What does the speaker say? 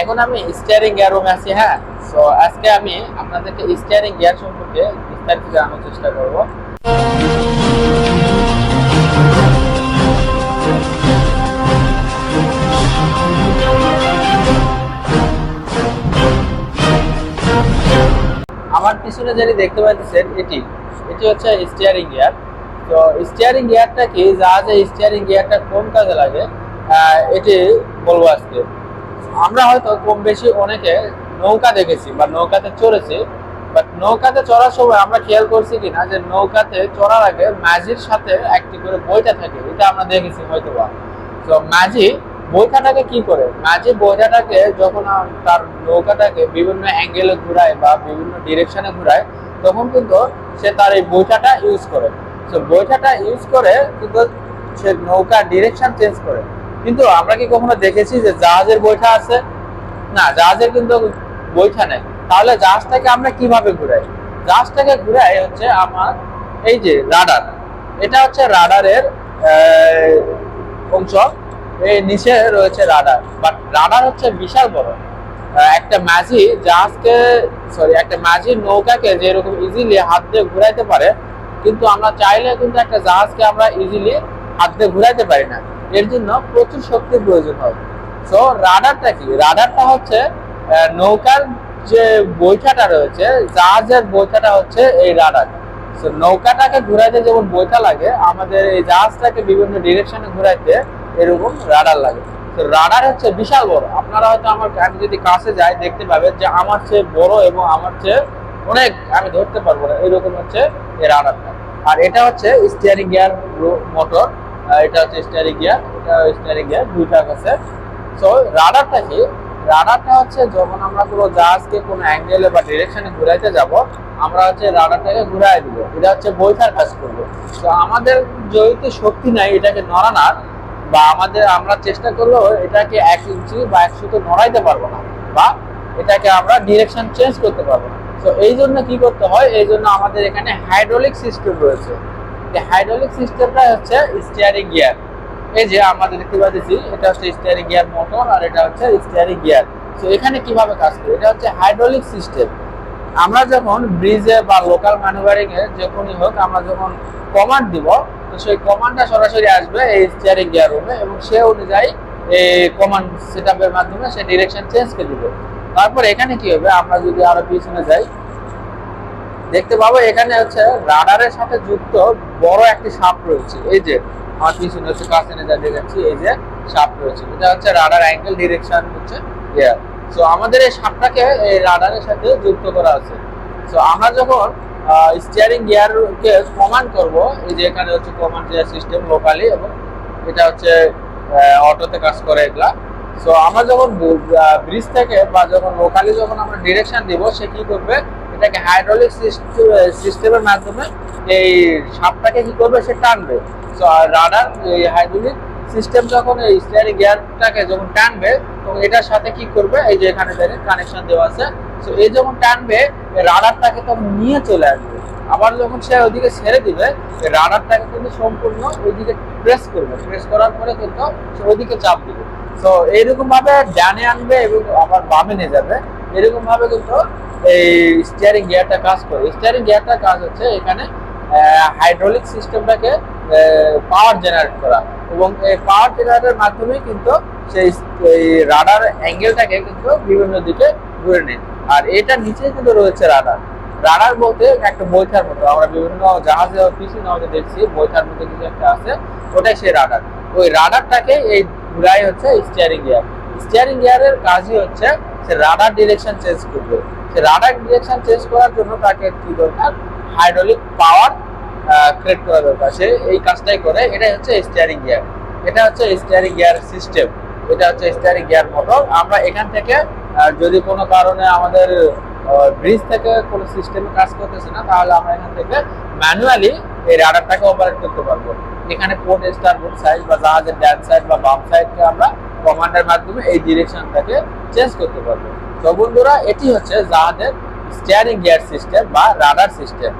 এখন আমি steering gear রুমে আছি হ্যাঁ? সো আজকে আমি আপনাদেরকে স্টিয়ারিং গিয়ার সম্পর্কে বিস্তারিত জানানোর চেষ্টা করব। আমার পিছনে যেটি দেখতে পাচ্ছেন, এটি এটি হচ্ছে স্টিয়ারিং গিয়ার তো স্টিয়ারিং গিয়ারটা কি জাহাজে স্টিয়ারিং গিয়ারটা কোন কাজে লাগে এটি বলব আজকে। আমরা হয়তো কম বেশি অনেকে নৌকা দেখেছি বা নৌকাতে চড়েছি বাট নৌকাতে চড়ার সময় আমরা খেয়াল করছি কিনা যে নৌকাতে চড়ার আগে মাঝির সাথে একটি করে বইটা থাকে, এটা আমরা দেখেছি হয়তো বা তো মাঝি বইটাটাকে কি করে? মাঝি বইটাটাকে যখন তার নৌকাটাকে বিভিন্ন অ্যাঙ্গেলে ঘুরায় বা বিভিন্ন ডিরেকশনে ঘুরায়, তখন কিন্তু সে তার এই বইটাটা ইউজ করে। তো বইটাটা ইউজ করে কিন্তু সে নৌকা ডিরেকশন চেঞ্জ করে। কিন্তু আমরা কি কখনো দেখেছি যে জাহাজের বইটা আছে? না, জাহাজের কিন্তু বইটা নেই। তাহলে জাহাজটাকে আমরা কীভাবে ঘুরাই? জাহাজটাকে ঘুরাই হচ্ছে আমার এই যে রাডার। এটা হচ্ছে রাডারের অংশ। এই নিচে রয়েছে রাডার। বাট রাডার হচ্ছে বিশাল বড়। একটা মাঝি জাহাজকে সরি একটা মাঝি নৌকাকে যেরকম ইজিলি হাত দিয়ে ঘুরাইতে পারে, কিন্তু আমরা চাইলে কিন্তু একটা জাহাজকে আমরা ইজিলি হাত দিয়ে ঘুরাইতে পারি না। এর জন্য প্রচুর শক্তির প্রয়োজন হয়। তো রাডারটা কি? রাডারটা হচ্ছে নৌকার যে বৈঠাটা রয়েছে জাহাজের বৈঠাটা হচ্ছে এই রাডার। তো নৌকাটাকে ঘুরাইতে যেমন বইটা লাগে, আমাদের এই জাহাজটাকে বিভিন্ন ডিরেকশনে ঘুরাইতে এরকম রাডার লাগে। তো রাডার হচ্ছে বিশাল বড়। আপনারা হয়তো আমার আমি যদি কাছে যাই, দেখতে পাবেন যে আমার চেয়ে বড় এবং আমার চেয়ে অনেক, আমি ধরতে পারব না, এরকম হচ্ছে এই রাডারটা। আর এটা হচ্ছে স্টিয়ারিং গিয়ার মোটর এটা হচ্ছে স্টিয়ারিং গিয়ার এটা স্টিয়ারিং গিয়ার দুইটা আছে। সো রাডারটা কি? রাডারটা হচ্ছে যখন আমরা কোনো জাহাজকে কোনো অ্যাঙ্গেলে বা ডিরেকশনে ঘুরাইতে যাব, আমরা হচ্ছে রাডারটাকে ঘুরাই দিব। এটা হচ্ছে বৈঠার কাজ করবে। তো আমাদের যেহেতু শক্তি নাই, এটাকে নড়ানোর, বা আমাদের, আমরা চেষ্টা করলেও এটাকে এক ইঞ্চি বা এক সুতো নড়াইতে পারব না, বা এটাকে আমরা ডিরেকশন চেঞ্জ করতে পারব না। তো এই জন্য কি করতে হয়? এই জন্য আমাদের এখানে হাইড্রোলিক সিস্টেম রয়েছে। এই হাইড্রোলিক সিস্টেমটা হচ্ছে স্টিয়ারিং গিয়ার এই যে আমাদের দেখতে পাচ্ছি, এটা হচ্ছে স্টিয়ারিং গিয়ার মোটর আর এটা হচ্ছে স্টিয়ারিং গিয়ার তো এখানে কীভাবে কাজ করে? এটা হচ্ছে হাইড্রোলিক সিস্টেম আমরা যখন ব্রিজে বা লোকাল ম্যানুভারিং এ যখনই হোক, আমরা যখন কমান্ড দিব, তো সেই কমান্ডটা সরাসরি আসবে এই স্টিয়ারিং গিয়ার রুমে এবং সে অনুযায়ী এই কমান্ড সেটআপের মাধ্যমে সে ডিরেকশন চেঞ্জ করে দিবে। তারপর এখানে কি হবে? আমরা যদি আরও পিছনে যাই দেখতে পাবো, এখানে হচ্ছে রাডারের সাথে যুক্ত বড় একটি সাপ রয়েছে। এই যে, আমার পিছনে হচ্ছে কাছে যা দেখাচ্ছি, এই যে সাপ রয়েছে। এটা হচ্ছে রাডার অ্যাঙ্গেল ডিরেকশন হচ্ছে এয়ার সো আমাদের এই সাপটাকে এই রাডারের সাথে যুক্ত করা আছে। সো আমরা যখন স্টিয়ারিং গিয়ারকে কমান্ড করব, এই যে এখানে হচ্ছে কমান্ড গিয়ার সিস্টেম লোকালি এবং এটা হচ্ছে অটোতে কাজ করে এগুলা। সো আমরা যখন ব্রিজ থেকে বা যখন লোকালি যখন আমরা ডিরেকশন দিব, সে কি করবে? এটাকে হাইড্রোলিক সিস্টেমের মাধ্যমে এই সাপটাকে কি করবে? সে টানবে। সো রাডার এই হাইড্রোলিক সিস্টেম যখন এই স্টিয়ারিং গিয়ারটাকে যখন টানবে, তখন এটার সাথে কি করবে? এই যে এখানে দেখেন কানেকশন দেওয়া আছে। সো এই যখন টানবে রাডারটাকে তখন নিয়ে চলে আসবে। আবার যখন সে ওইদিকে ছেড়ে দিবে রাডারটাকে কিন্তু সম্পূর্ণ ওইদিকে প্রেস করবে। প্রেস করার পরে কিন্তু সে ওইদিকে চাপ দিবে। তো এইরকম ভাবে ডানে আনবে এবং আবার বামে নিয়ে যাবে। এরকম ভাবে কিন্তু এই স্টিয়ারিং গিয়ারটা কাজ করে। স্টিয়ারিং গিয়ারটার কাজ হচ্ছে এখানে হাইড্রোলিক সিস্টেমটাকে পাওয়ার জেনারেট করা। এবং এই পাওয়ার জেনারেটের মাধ্যমে কিন্তু সেই, এই রাডার অ্যাঙ্গেলটাকে কিন্তু বিভিন্ন দিকে ঘুরে নেয়। আর এটা নিচে কিন্তু রয়েছে রাডার রাডার বলতে একটা বৈঠার মতো। আমরা বিভিন্ন জাহাজে পিছনে আমাদের দেখছি, বৈঠার মতো কিছু একটা আছে, ওটাই সেই রাডার ওই রাডারটাকে এই ঘুরাই হচ্ছে স্টিয়ারিং গিয়ার স্টিয়ারিং গিয়ারের কাজই হচ্ছে সে রাডার ডিরেকশন চেঞ্জ করবে। রাডার ডিরেকশন চেঞ্জ করার জন্য তাকে কি দরকার হাইড্রোলিক পাওয়ার ক্রিয়েট করা দরকার। সে এই কাজটাই করে, এটাই হচ্ছে স্টিয়ারিং গিয়ার এটা হচ্ছে স্টিয়ারিং গিয়ার সিস্টেম এটা হচ্ছে স্টিয়ারিং গিয়ার মোটর আমরা এখান থেকে যদি কোনো কারণে আমাদের ব্রিজ থেকে কোনো সিস্টেমে কাজ করতেছে না, তাহলে আমরা এখান থেকে ম্যানুয়ালি এই রাডারটাকে অপারেট করতে পারব। এখানে পোর্ট স্টারবোর্ড সাইজ বা জাহাজের ড্যান সাইড বা বাম সাইডকে আমরা কমান্ডের মাধ্যমে এই ডিরেকশনটাকে চেঞ্জ করতে পারবে। তো বন্ধুরা, এটি হচ্ছে জাহাজের স্টিয়ারিং গিয়ার সিস্টেম বা রাডার সিস্টেম